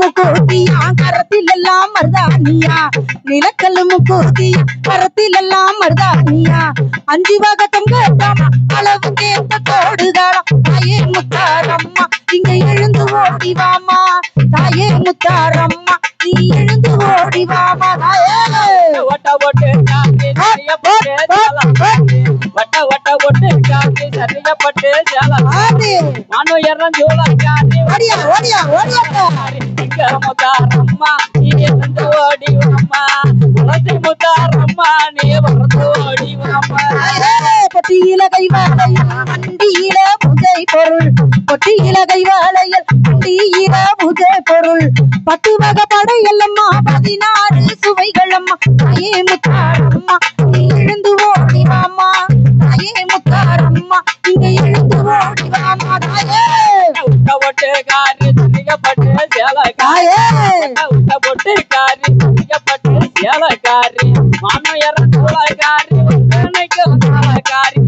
முக்கூட்டியா கரத்தில் எல்லாம் மருதானியா நிலக்கல்லு முக்கூட்டியா கரத்தில் எல்லாம் மருதானியா அஞ்சு வகை தங்கத்தாமா அளவு கேட்ட கோடுகாலம் தாயே முத்தாரம்மா இங்க எழுந்து ஓடி வாமா. தாயே முத்தாரம்மா நீ எழுந்து ஓடி வாமா. தாயே! வட்ட காக்கி வட்ட வட்ட ஒட்டு காக்கி சரியப்பட்டு சேலம் ஆடி மனு எறஞ்சூல காரி ஓடியா ஓடியா ஓடியா முத்தாரம்மா நீ வந்து ஓடி வாம்மா துளசி முத்தாரம்மா நீ வந்து ஓடி வாம்மா பொட்டியில கைவாளையில் வண்டியில பூஜை பொருள். பொட்டியில கைவாளையில் வண்டியில பூஜை பொருள். பத்து வகை படையல்லம்மா பதினாறு சுவைகள் அம்மா தாயே முத்தாரம்மா நீ எழுந்து ஓடி வாமா தாயே முத்தாரம்மா இங்க எழுந்து ஓடி வாமா தாயே! உட்ட ஒட்டு காரி சரியப்பட்டு சேலக்காரி. தாயே! உட்ட பொட்டு காரி சரியப்பட்டு சேலக்காரி. மனு எறஞ்சூல காரி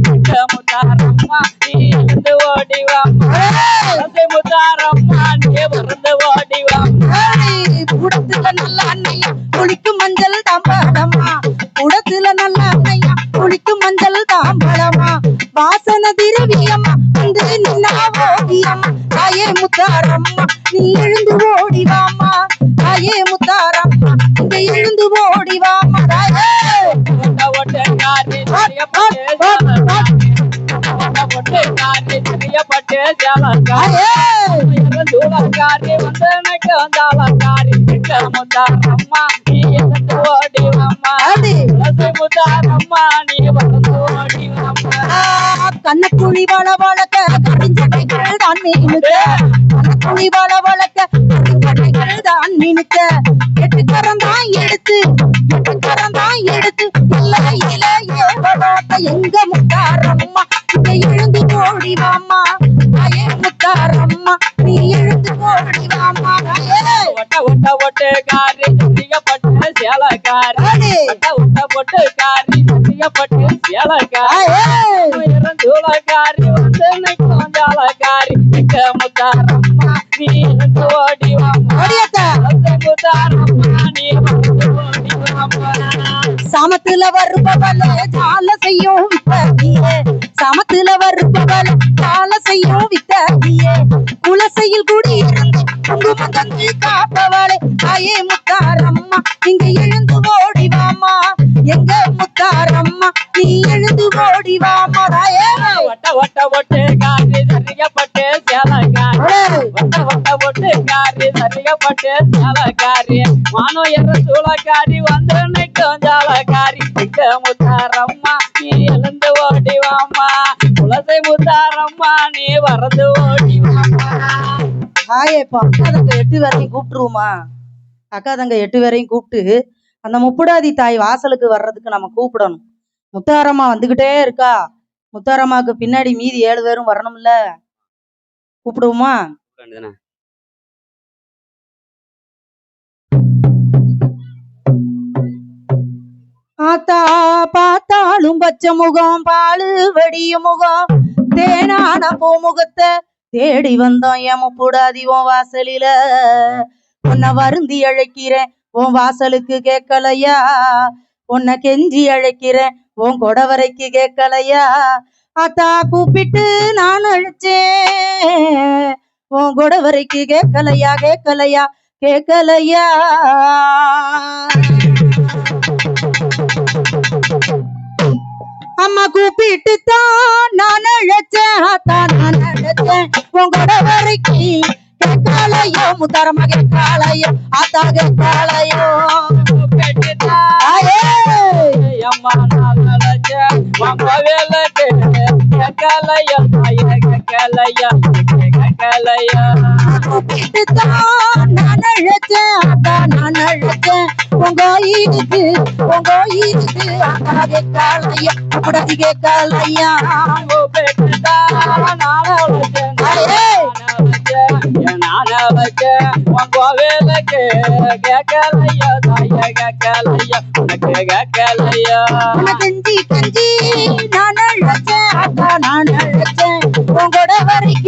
முத்தாரம்மா நீ வந்து ஓடி வாம்மா முத்தாரம்மா நீ வந்து ஓடி வாம்மா நல்ல அண்ணையா குளிக்கும் மஞ்சள் தாம்பாளமா நல்ல அண்ணையா குளிக்கும் மஞ்சள் தாம்பாளமா வாசன திரவியம்மா வந்து நின்னா ஓடியம்மா தாயே முத்தாரம்மா நீ எழுந்து ஓடி தாயே முத்தாரம்மா இங்க எழுந்து தாயே சூழக்காரி வந்து எனக்கு நீ வந்து ஓடி கண்ணக்குழி வள வளர்க்க கடுஞ்சடைகள் தான் மீனுக்க கண்ணக்குழி வள வளர்க்க கடுஞ்சடைகள் தான் மீனுக்க எட்டு கரம் தான் எடுத்து எட்டு கரம் தான் எடுத்து இல்லையில ஏவலோட்ட எங்க முத்தாரம்மா? இங்க எழுந்து ஓடி வாமா தாயே முத்தாரம்மா. நீ எழுந்து ஓடி வாமா ஒட்ட ஒட்ட ஒட்டு காரி சரியப்பட்டு சேலக்காரி ஒட்ட பொட்டு காரி சரியப்பட்டு சேலக்காரி. தாயே சூழக்காரி வந்து எனக்கு வந்தாலக்காரி இங்க முத்தாரம்மா நீ முத்தாரம்மா சமத்துல வருபவள ஜால செய்யும் வித்தகியே. சமத்துல வருபவள ஜால செய்யும் வித்தகியே. குலசையில் குடியிருந்து குங்குமம் தந்து காப்பவளே. தாயே முத்தாரம்மா இங்க எழுந்து ஓடி வாமா எங்க முத்தாரம்மா நீ எழுந்து ஓடி வாமா தாயே வட்ட வட்ட ஒட்டு காரி காரி சரியப்பட்டு சேலக்காரி. மானோ என்ற சூளக்காரி வந்து நிற்கும் ஜாலக்காரி இங்க முத்தாரம்மா நீ எழுந்து ஓடி வாம்மா. துளசி முத்தாரம்மா நீ வரது ஓடி வாம்மா. ஆயே இப்போ அக்கா தங்க எட்டு பேரையும் கூப்பிட்டுருவோமா? அக்கா தங்க எட்டு பேரையும் கூப்பிட்டு அந்த முப்புடாதி தாய் வாசலுக்கு வர்றதுக்கு நம்ம கூப்பிடணும். முத்தாரம்மா வந்துகிட்டே இருக்கா. முத்தாரம்மாக்கு பின்னாடி மீதி ஏழு பேரும் வரணும்ல. கூப்பிடுவோமா? ஆத்தா பார்த்தாலும் பச்சை முகம் பாலு வடியும் முகம். தேனான பூமுகத்தை தேடி வந்தோம் என் போடாதி உன் வாசலில. உன்னை வருந்தி அழைக்கிறேன் உன் வாசலுக்கு கேட்கலையா? உன்னை கெஞ்சி அழைக்கிறேன் உன் கொடவரைக்கு கேட்கலையா? ஆத்தா கூப்பிட்டு நான் அழைச்சேன் உன் கொடவரைக்கு கேட்கலையா கேட்கலையா? கேட்கலையா? அம்மா கூப்பிட்டு தான் நான் அழைச்சேன். ஆத்தா நான் அழைச்சேன். உங்களோட வரைக்கும் கேட்காலையோ முத்தரமா கேட்கலையோ ஆத்தா கேட்கலையோ தாயே அம்மா நான் அழைச்சேன். உங்க வேலை கேட்கலையா கேட்கலையா கேட்கலையா கூப்பிட்டு தான் நான் அழைச்சேன் ஆத்தா நான் அழைச்சேன் உங்க ஈடுக்கு உங்க ஈடுக்கு ஆத்தா கேட்கலையோ அப்படி கேட்கலையா தாயே உன்னை கெஞ்சி கெஞ்சி நான் அழைச்சேன் அக்கா நான்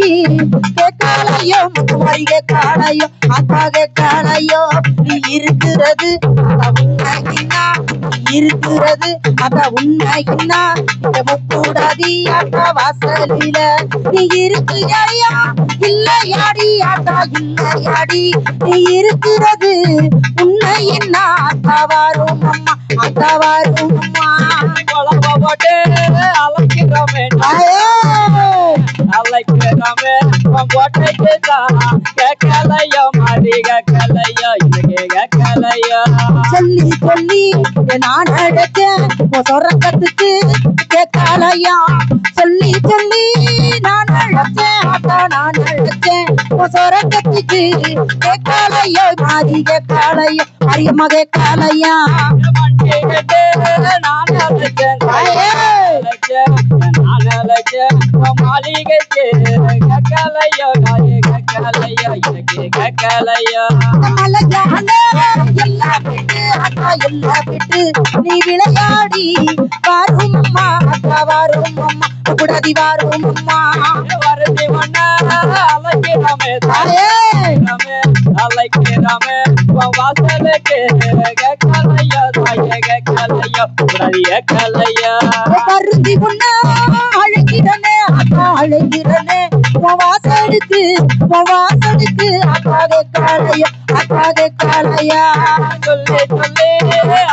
அழைச்சேன் உங்களோட வரைக்கும் மணிக்கு கேட்கலையோ முத்துமாரிகை காளையோ அக்காக காளையோ நீ இருக்கிறது அதான் இருக்கிறது அதான் உண்மையின்னா இந்த முக்கூடாதி ஆட்டா வாசலில. நீ இருக்கிறையா? இல்லையாடி ஆட்டா இல்லையாடி. நீ இருக்கிறது உண்மை என்ன அத்தா வரும் அம்மா. அத்தா வரும் அம்மா. போட்டு அழைக்கிறோமே! அழைக்கிறோமே கோட்டைக்கு தான் கேட்கலையோ? மாறி கேட்கலையோ? இன்னைக்கு கேட்கலையோ? சொல்லி சொல்லி நான் அழைச்சேன் உன் சொரக்கத்துக்கு கேட்கலையா சொல்லி சொல்லி நான் அழைச்சேன் அத்தா நான் அழைச்சேன் உன் கேட்டாலையோ கேட்கலையோ மாறி கேட்கலையோ அரியம்மா கேட்கலையா வண்டி கட்டு நாயே எல்லாம் விட்டு அக்கா எல்லாம் விட்டு நீ விளையாடி வாரும் அம்மா அக்கா வாரும் அம்மா கூடாதி வாரும் அம்மா வருதி மண்ணா அழைக்கிறோமே தாயே அழைக்கிறாமே உன் வாசலுக்கு கேட்கலையோ தாயே கேட்கலையோ உடனே கேட்கலையோ கருந்தி பொண்ணா அழைக்கிறனே அக்கா அழைக்கிறனே உன் வாசலுக்கு உன் வாசலுக்கு அக்காக காளையா அக்காக காளையா சொல்லி சொல்லி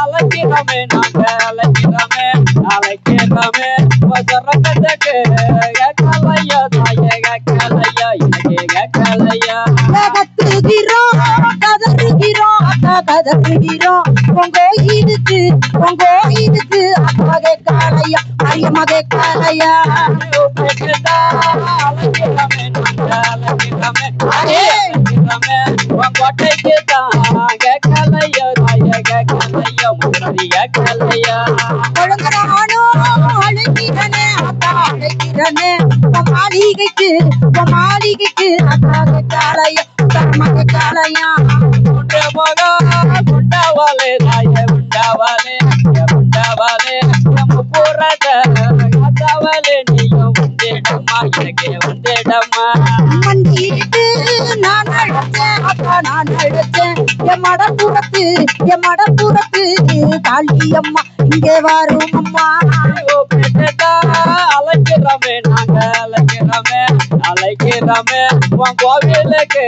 அழைக்கிறோமே நாங்க அழைக்கிறோமே அழைக்கிறோமே உன் சொரக்கத்துக்கு கேட்கலையோ தாயே கேட்கலையோ இன்னைக்கு கதறுகிறோம் கதறுகிறோம் அக்கா கதறுகிறோம். உங்கோ இதுக்கு உங்கோ இதுக்கு அப்பாவே காலையா அரியமாக காளையா. அழைக்கிறோமே நாங்க அழைக்கிறோமே அழைக்கிறோமே உன் கோட்டைக்கு தான் அழைக்கிறனே. அக்கா அழைக்கிறனே மாளிகைக்கு மாளிகைக்கு அக்காக காலையா உண்டிடம்மா எனக்கு உண்டிடம்மா மண்டிட்டு நான் அழைச்சேன் அக்கா நான் அழைச்சேன் என் மடப்புறத்து என் மடப்புறத்து காளி அம்மா இங்கே வரும் அம்மா. அழைக்கிறோமே நாங்க அழைக்கிறோமே. அழைக்கிறோமே உன் கோவிலுக்கு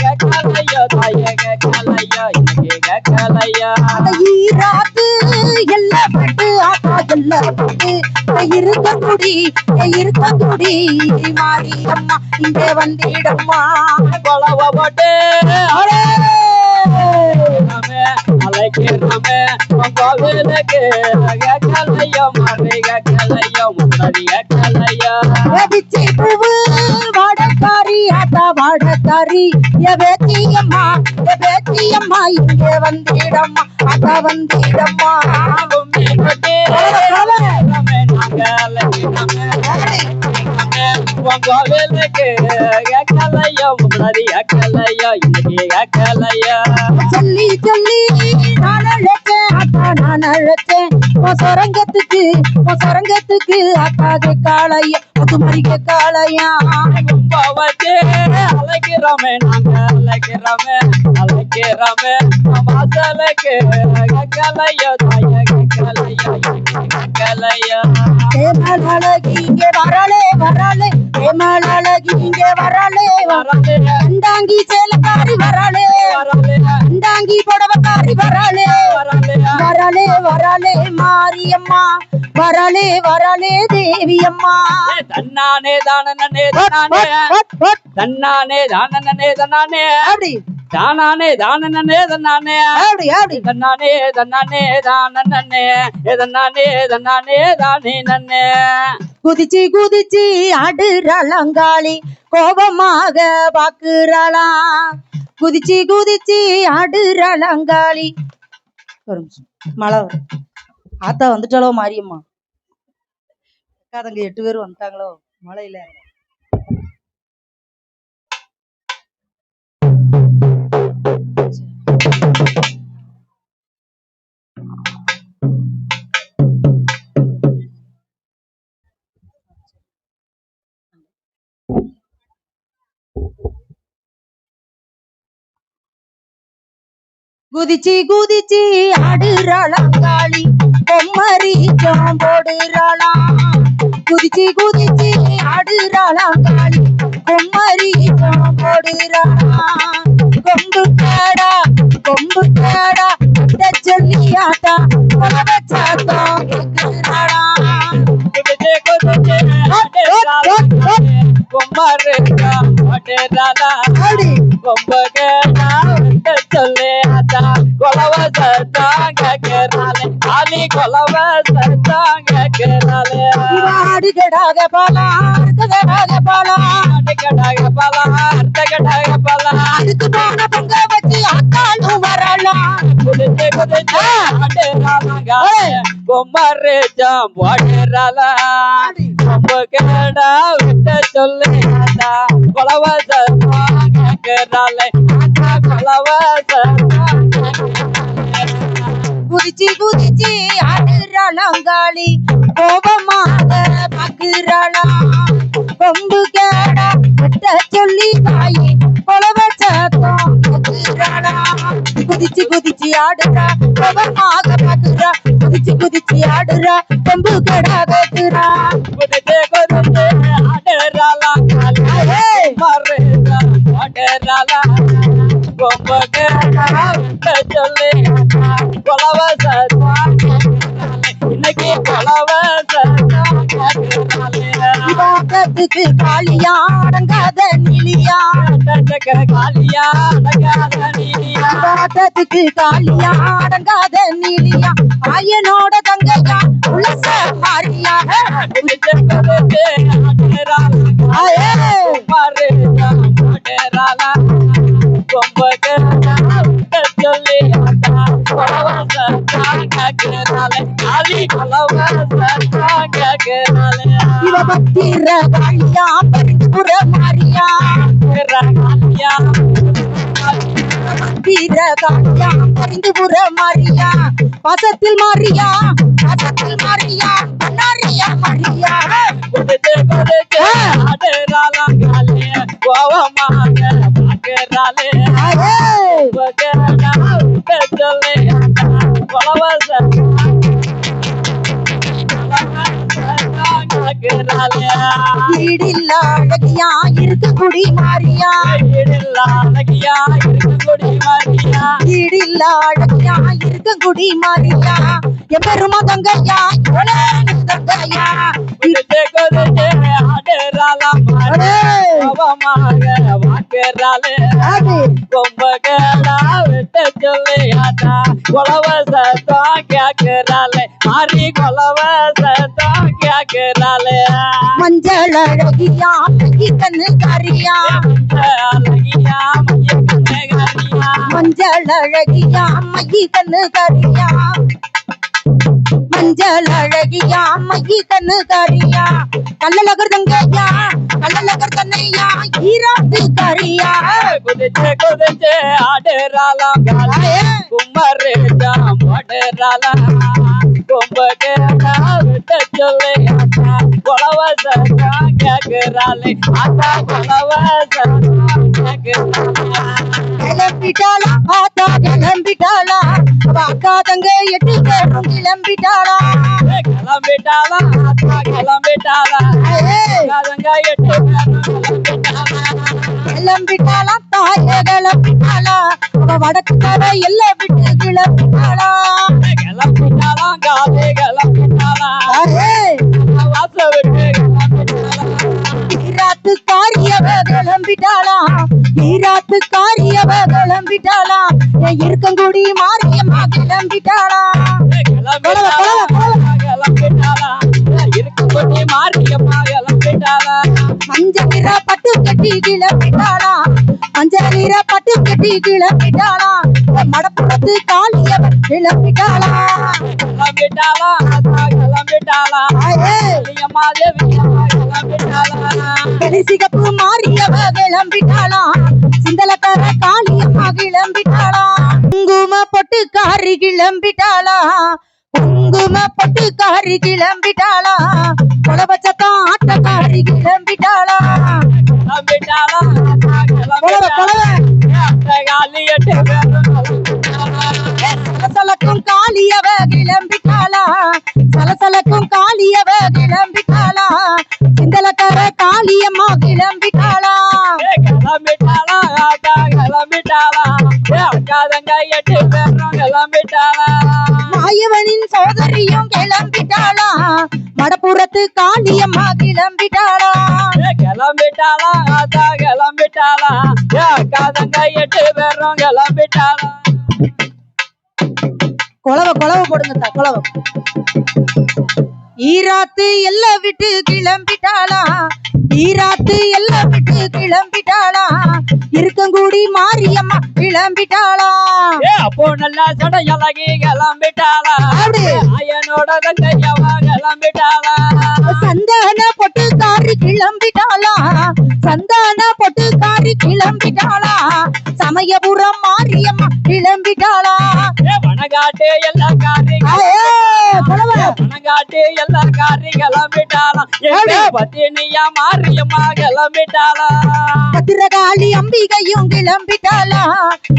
கேட்கலையோ தாயே கேட்கலையோ இன்னைக்கு கேட்கலையோ அந்த ஈராத்து எல்லாம் பட்டு அக்கா எல்லாம் பட்டு இருக்க குடி இருக்க குடி மாறி அம்மா இங்கே வந்திடம்மா கொலவ போட்டு அழைக்கிறோமே அழைக்கிறோமே உன் கோவிலுக்கு கேட்கலையோ மாறி கேட்கலையோ முன்னாடி கேட்கலையோ பிச்சி பூவு வாடக்காரி ஆத்தா வாடக்காரி எ இங்கே வந்திடம்மா அத வந்திடம்மா. கும்மி கொட்டி அழைக்கிறோமே சொல்லி சொல்லி நான் அழைச்சேன் அக்கா நான் அழைச்சேன் சொரங்கத்துக்கு சொரங்கத்துக்கு அக்காக்கு காளையா முத்துமரிக்க காளையா. அழைக்கிறோமே நாங்க அழைக்கிறோமே அழைக்கிறோமே உன் வாசலுக்கு கேட்கலையோ தாய கேட்கலையோ கேட்கலையோ ஏமலழகி இங்கே வரலே வரலே. ஏமலழகி இங்கே வரலே வரலே. அண்டாங்கி சேலக்காரி வரலே. வரலே. அண்டாங்கி புடவக்காரி வரலே. வரலே. வரலே வரலே மாரியம்மா. வரலே வரலே தேவி அம்மா தன்னானே தானே தானே தன்னானே தானே தானே. அப்படி. தானானே தானே தன்னானே. ஆடி ஆடி தன்னானே தன்னானே தானே தன்னானே தன்னானே தானே நன்னே. குதிச்சு குதிச்சு ஆடுறாளங்காளி கோபமாக பாக்குறாளாம் குதிச்சு குதிச்சு ஆடுறாளங்காளி ஒரு நிமிஷம் மழை வரும். ஆத்தா வந்துட்டாளோ மாரியம்மா? அக்காதங்க எட்டு பேர் வந்துட்டாங்களோ மழையில. குதிச்சு குதிச்சு ஆடுறாளாங்காளி பொம்மரி போடுறாளாம் குதிச்சு குதிச்சு ஆடுறாளாங்காளி பொம்மரி போடுறாளாம் கொம்பு கேடா கொம்பு கேடா கிட்ட சொல்லி ஆட்டா சாத்தம் கேக்குறாளாம். குதிச்சு குதிச்சு குமரேக்கா ஒட்டேராலா ஆடி கொம்பகேனா விட்டு சொல்லி அத்தா கொலவ சத்தாங்க கேராலே ஆலி கொலவ சத்தாங்க கேராலே ஆடுகடாக பாலா அறுத்தகடாக பாலா அடகடாக பலா அர்த்தகடாக பலா அதுக்கு போன பொங்க வச்சு அக்காலும் வரலாம் குதிச்சு குதிச்சு அடேராலா குமரேஜம் ஒட்டேராலா குதிச்சு குதிச்சு ஆடுறாளாங்காளி கோபமாக பாக்குறாளாம் கொம்பு கேடா கிட்ட சொல்லி தாயி கொலவ சத்தம் குதிச்சு குதிச்சு ஆடுறா கோபமாக பாக்குறா குதிச்சு குதிச்சு ஆடுறா கொம்பு கேடா காலி மறைதா அடேராலா கொம்பகேனா விட்டு சொல்லி கொலவ Calabra. விவாதத்துக்கு காளியா அடங்காத நிலியா. காலியா அடங்காத காளியா அடங்காத நிலியா ஆயனோட தங்கையா உலச மாறியா இவ பத்திர காளியா பரிபுர மாறியா? காலியா பத்திர காளியா பரிந்துபுர மாறியா? பாசத்தில் மாறியா? பாசத்தில் மாறியா? பண்ணாரியா மாறியா? கோவமாக வீடில்ல அழகியா இருக்கு குடி மாறியா அழகியா இருக்கு கொடி மாறியா வீடில்ல அழகியா இருக்கு குடி மாறியா தங்கையா? இவளே தங்கையா அது. கொம்பகடா விட்டு சொல்லி ஆட்டா கொலவ சத்தம் கேக்குறாளே மாறி கொலவ கேக்குறாளே மஞ்சள் அழகியா கண்ணு காரியா அழகியா மஞ்சள் அழகியா மையி கண்ணு காரியா மஞ்சள் அழகியா மையி கண்ணு காரியா கல்லழகர் தங்கையா கல்லழகர் தன்னையா ஈராத்து காரியா குதிச்சு குதிச்சு ஆடுறாளாம் காலே குமரேஜா ஆடுறாளா கொம்பகடா விட்டு சொல்லி ஆட்டா கொலவ சத்தம் கேக்குறாளே ஆட்டா கொலவ சத்தம் கேக்குறாளே கிளம்பிட்டாளா ஆத்தா கிளம்பிட்டாளா அக்கா தங்க எட்டு பேரும் கிளம்பிட்டாளா கிளம்பிட்டாளா ஆத்தா கிளம்பிட்டாளா எட்டு பேரும் கிளம்பிட்டாளா தாய கிளம்பிட்டாளா அவ வடக்கு தர எல்லை விட்டு கிளம்பிட்டாளா கிளம்பிட்டாளா காலே கிளம்பிட்டாளா விட்டு கிளம்பிட்டாளா ஈராத்து காரியவ கிளம்பிட்டாளா ஈராத்து காரியவ கிளம்பிட்டாளா இருக்கங்குடி மாரியம்மா கிளம்பிட்டாளா இருக்கும்படி மாரியம்மா கிளம்பிட்டாளா மஞ்சள் நிற பட்டு கட்டி கிளம்பிட்டாளா நிற பட்டு கட்டி கிளம்பிட்டாளா? மடப்புறத்து காளியவன் கிளம்பிட்டாளா? கிளம்பிட்டாளா? கிளம்பிட்டாளா? சிகப்பு மாறியவ கிளம்பிட்டாளா? சிந்தலக்கார காளியம்மா கிளம்பிட்டாளா? குங்கும பொட்டு காரி கிளம்பிட்டாளா? குங்கும பொட்டு காரி கிளம்பிட்டாளா? கொலபச்சத்தான் ஆட்டக்காரி கிளம்பிட்டாளா? கிளம்பிட்டாளா? கிளம்பிட்டாளா காளியவ கிளம்பிட்டாளா? சலசலக்கும் காளியவ கிளம்பிட்டாளா? சிந்தலக்கர காளியம்மா கிளம்பிட்டாளா? கிளம்பிட்டாளா? கிளம்பிட்டாளா? எட்டு பேரும் கிளம்பிட்டாளா? மாயவனின் சோதரியும் கிளம்பிட்டாளா? மடப்புறத்து காளியம்மா கிளம்பிட்டாளா? கிளம்பிட்டாளா ஆத்தா கிளம்பிட்டாளா? ஏ, அக்கா தங்க எட்டு பேரும் கிளம்பிட்டாளா? குளவ குளவ போடுங்க குளவ ஈராத்து எல்லாம் விட்டு கிளம்பிட்டாளா? ஈராத்து எல்லாம் விட்டு கிளம்பிட்டாளா? இருக்கங்குடி மாரியம்மா கிளம்பிட்டாளா? அப்போ நல்லா சடையழகி கிளம்பிட்டாளா. ஐயனோட தங்கையவா கிளம்பிட்டாளா? சந்தான பொட்டுக்காரி கிளம்பிட்டாளா? சந்தான பொட்டுக்காரி கிளம்பிட்டாளா? சமயபுரம் மாரியம்மா கிளம்பிட்டாளா? வனகாட்டு எல்லா காரி ஆயே, குளவ. வனகாட்டு எல்லா காரி கிளம்பிட்டாளா எங்க பத்தினியா மாரியம்மா கிளம்பிட்டாளா பத்திரகாளி அம்பிகையும் கிளம்பிட்டாளா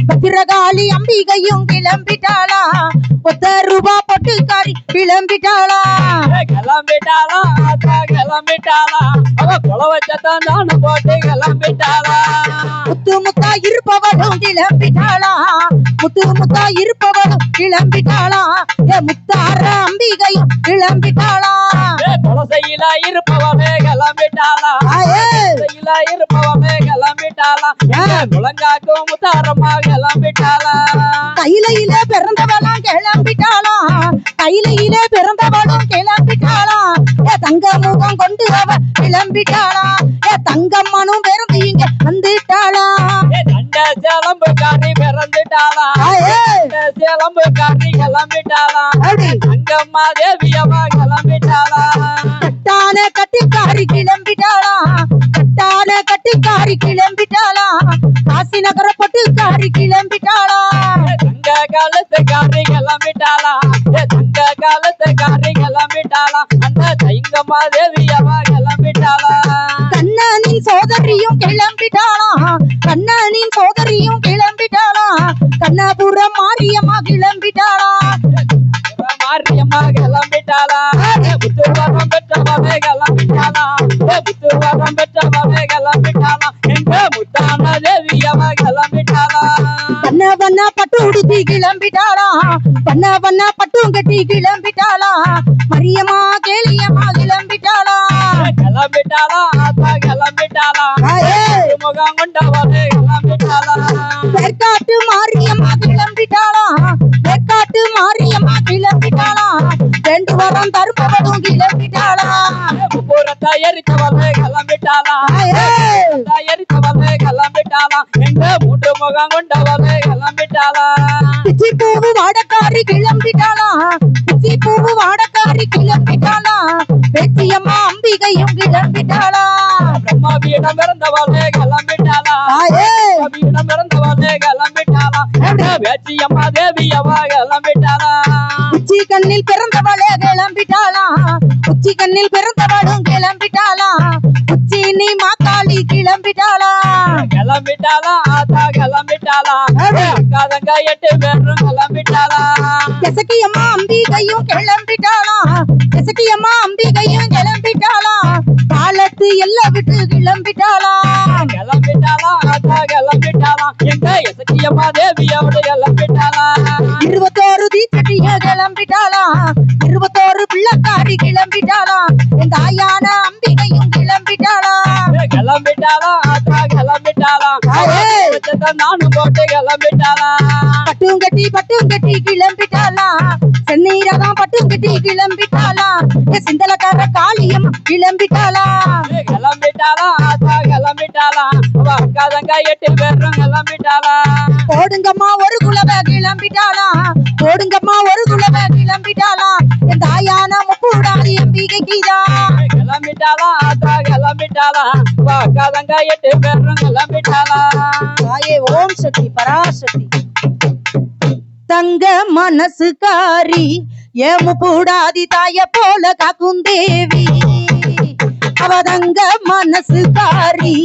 பத்திரகாளி அம்பிகையும் கிளம்பிட்டாளா ஒத்த ரூபா பொட்டுக்காரி கிளம்பிட்டாளா கிளம்பிட்டாளா கிளம்பிட்டாளா அவ குல வச்சத்தான் தானு போட்டு கிளம்பிட்டாளா முத்து முத்தா இருப்பவளும் கிளம்பிட்டாளா முத்து முத்தா இருப்பவளும் கிளம்பிட்டாளா ஏ முத்தார அம்பிகையும் கிளம்பிட்டாளா குலசையில இருப்பவளே கிளம்பிட்டாளா குலசையில இருப்பவளே கிளம்பிட்டாளா முழங்காக்கும் முத்தாரம்மா கிளம்பிட்டாளா? கையில பிறந்தவளும் கிளம்பிட்டாளா? கையில பிறந்தவளும் கிளம்பிட்டாளா ஏ தங்க முகம் கொண்டு அவ கிளம்பிட்டாளா ஏ தங்கம்மனும் பிறந்து இங்க வந்துட்டாளா ஏ தண்ட சேலம்பு காரி பிறந்துட்டாளா ஆயே, தண்ட சேலம்பு காரி கிளம்பிட்டாளா அங்கம்மா தேவியம்மா கிளம்பிட்டாளா கட்டான கட்டிக்காரி கிளம்பிட்டாளா? கட்டான கட்டிக்காரி கிளம்பிட்டாளா? காசி நகர பட்டுக்காரி கிளம்பிட்டாளா? தங்க காலத்து காரி கிளம்பிட்டாளா? தங்க காலத்து காரி கிளம்பிட்டாளா? அந்த தைங்கம்மா தேவியம்மா கிளம்பிட்டாளா? கண்ணனின் சோதரியும் கிளம்பிட்டாளா? கண்ணனின் சோதரியும் கிளம்பிட்டாளா? கண்ணபுரம் மாரியம்மா கிளம்பிட்டாளா? மாரியம்மா கிளம்பிட்டாளா ஏ புத்துவரம் பெற்றவவே கிளம்பிட்டாளா ஏ புத்துவரம் பெற்றவவே கிளம்பிட்டாளா எங்க முத்தான தேவியம்மா கிளம்பிட்டாளா பண்ண பண்ண பட்டு உடுத்தி கிளம்பிட்டாளா பண்ண பண்ண பட்டும் கட்டி கிளம்பிட்டாளா மரியம்மா கேளியம்மா கிளம்பிட்டாளா கிளம்பிட்டாளா கிளம்பிட்டாளா. முகம் கொண்டவவே கிளம்பிட்டாளா மாரியம்மா கிளம்பிட்டாளா மாரியம்மா ரெண்டு வாரம் தருமபடும் கிளம்பிட்டாளா பூரத்தை எரித்தவளே கிளம்பிட்டாளா ஆயே. எரித்தவளே கிளம்பிட்டாளா எங்க மூன்று முகம் கொண்டவளே கிளம்பிட்டாளா பிச்சி பூவு வாடக்காரி கிளம்பிட்டாளா? பிச்சி பூவு வாடக்காரி கிளம்பிட்டாளா? வெற்றியம்மா அம்பிகையும் கிளம்பிட்டாளா? பிரம்மா பீடம் பிறந்தவளே கிளம்பிட்டாளா. பீடம் பிறந்தவளே கிளம்பிட்டாளா எங்க வேச்சியம்மா தேவியம்மா கிளம்பிட்டாளா? உச்சி கண்ணில் பிறந்தவளே கிளம்பிட்டாளா? உச்சி கண்ணில் பிறந்தவளும் கிளம்பிட்டாளா? உச்சி நீ மாக்காளி கிளம்பிட்டாளா? கிளம்பிட்டாளா ஆத்தா கிளம்பிட்டாளா? அக்கா தங்க எட்டு பேரும் கிளம்பிட்டாளா? எசக்கியம்மா அம்பிகையும் கிளம்பிட்டாளா? எசக்கியம்மா அம்பிகையும் கிளம்பிட்டாளா? காலத்து எல்லாம் விட்டு கிளம்பிட்டாளா? கிளம்பிட்டாளா ஆத்தா கிளம்பிட்டாளா? எங்க எசக்கியம்மா தேவியோடு கிளம்பிட்டாளா? இருபத்தோரு தீச்சட்டிய கிளம்பிட்டாளா? இருபத்தோரு பிள்ளைக்காரி கிளம்பிட்டாளா? என் தாயான அம்பிகையும் கிளம்பிட்டாளா கிளம்பிட்டாளா? ஆத்தா கிளம்பிட்டாளா? ஆயே. வச்சத நானும் போட்டு கிளம்பிட்டாளா? பட்டும் கட்டி பட்டும் கட்டி கிளம்பிட்டாளா? சென்னீரதான் பட்டும் கட்டி கிளம்பிட்டாளா? என் சிந்தலக்கார காளியம் கிளம்பிட்டாளா? கிளம்பிட்டாளா? ஆத்தா கிளம்பிட்டாளா? அவ அக்கா தங்க எட்டு பேரும் கிளம்பிட்டாளா? போடுங்கம்மா ஒரு குலவ கிளம்பிட்டாளா? போடுங்கம்மா ஒரு குலவ கிளம்பிட்டாளா? என் தாயான முப்பூடாதி அம்பிகைக்குதான் கிளம்பிட்டாளா ஆத்தா கிளம்பிட்டாளா அவ அக்கா தங்க எட்டு பேரும் கிளம்பிட்டாளா தாயே ஓம் சக்தி பராசக்தி. தங்க மனசுக்காரி ஏமு பூடாதி தாய போல காக்கும் தேவி. அவ தங்க மனசுக்காரி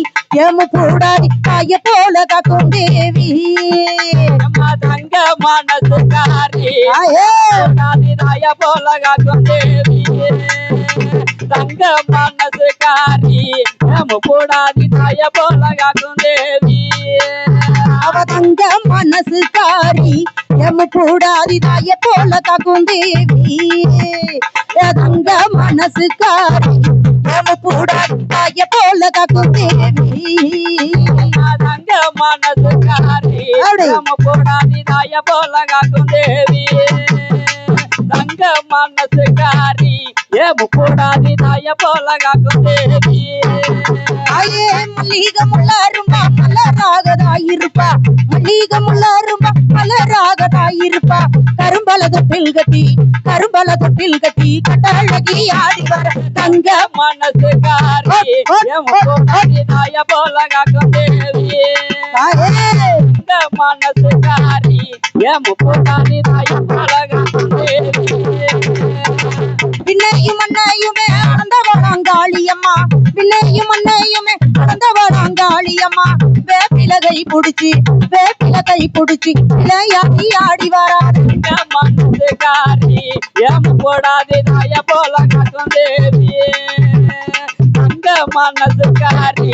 ஏமு பூடாதி தாய போல காக்கும் தேவி. தங்க மனசுக்காரி தாயே போல காக்கும் தேவியே தங்க மனசுக்காரி நம்ம போடாதி தாய போல காக்கும் தேவியே அவ தங்க மனசுக்காரி எம்ம கூடாதி தாய போல காக்கும் தேவி ஏ தங்க மனசுக்காரி எம்ம கூடாதி தாய போல காக்கும் தேவி தங்க மனசுக்காரி. நம்ம போடாதி தாய போல காக்கும் போடாதி தாய மல்லிகை முள்ளாரும்பா மலராகதாயிருப்பா மல்லிகை முள்ளாரும்பா மலராகதாயிருப்பா கரும்பல தொட்டில் கட்டி கரும்பல தொட்டில் கட்டி கட்டழகி ஆடி வர தங்க மனசுக்காரி ஏம போடாதி தாய போல காக்கும் இந்த மனசுக்காரி ஏம போடாதி தாய போல மண்ணையுமே அளந்தவளாங்காளியம்மா விண்ணையும் மண்ணையுமே அளந்தவளாங்காளியம்மா வேப்பிலகை புடிச்சு வேப்பிலகை புடிச்சு விளையாடி ஆடி வராது இந்த மனசுக்காரி ஏம போடாதி போல காக்கும் தேவியே அந்த மனசுக்காரி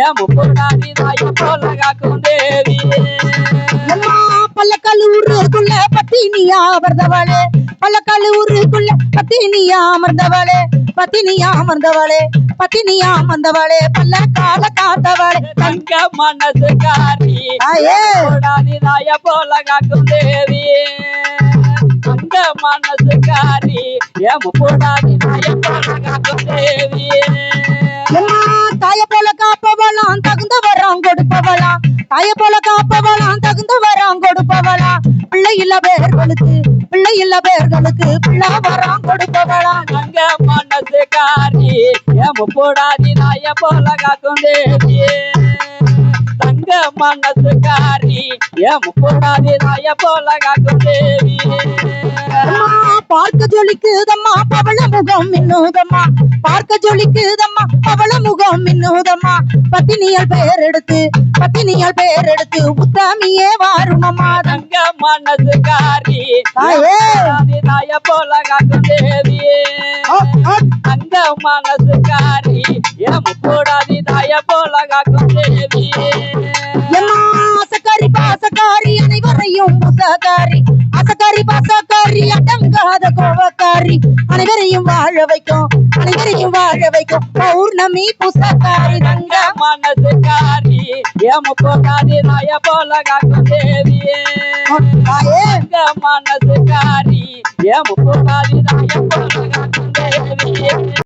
ஏம போடாதே தாய போல காக்கும் தேவியே. அம்மா பல்லக்கல்லூருக்குள்ள பத்தினியா அமர்ந்தவளே. பல்லக்கல்லூருக்குள்ள பத்தினியா அமர்ந்தவளே. பத்தினியா அமர்ந்தவளே. பத்தினியா அமர்ந்தவளே. பல்ல கால காத்தவளே. தங்க மனசுக்காரி தாய போல காக்கும் தேவியே அந்த மனசுக்காரி ஏம போடாதி தாய போல காக்கும் எம்மா தாய போல காப்பவளாம் தகுந்த வரம் கொடுப்பவளாம். தாய போல காப்பவளாம் தகுந்த வரம் கொடுப்பவளாம். பிள்ளை இல்ல பேர்களுக்கு பிள்ளை இல்ல பேர்களுக்கு பிள்ளை வரம் கொடுப்பவளாம். தங்க மனசுக்காரி ஏம போடாதி தாய போல காக்கும் தேவியே தங்க மனசுக்காரி ஏம போடாதி தாய போல காக்கும் அம்மா பார்க்க ஜொலிக்குதம்மா பவள முகம் மின்னுதம்மா. பார்க்க ஜொலிக்குதம்மா மின்னுதம்மா பத்தினியால் பெயர் எடுத்து பத்தினியால் பெயர் எடுத்து உத்தாமியே வாருமம்மா தங்க தாயே. போடாதி தாய போல அப். தங்க மனசுக்காரி ஏம போடாதி தாய போல அசக்காரி பாசக்காரி அனைவரையும் புசக்காரி. அசக்காரி பாசக்காரி அடங்காத கோவக்காரி. அனைவரையும் வாழ வைக்கும் அனைவரையும் வாழ வைக்கும். பௌர்ணமி புசக்காரி தங்க மனசுக்காரி. ஏம போடாதி தாய போல காக்கும் தேவியே. மனசுக்காரி. ஏம போடாதி தாய போல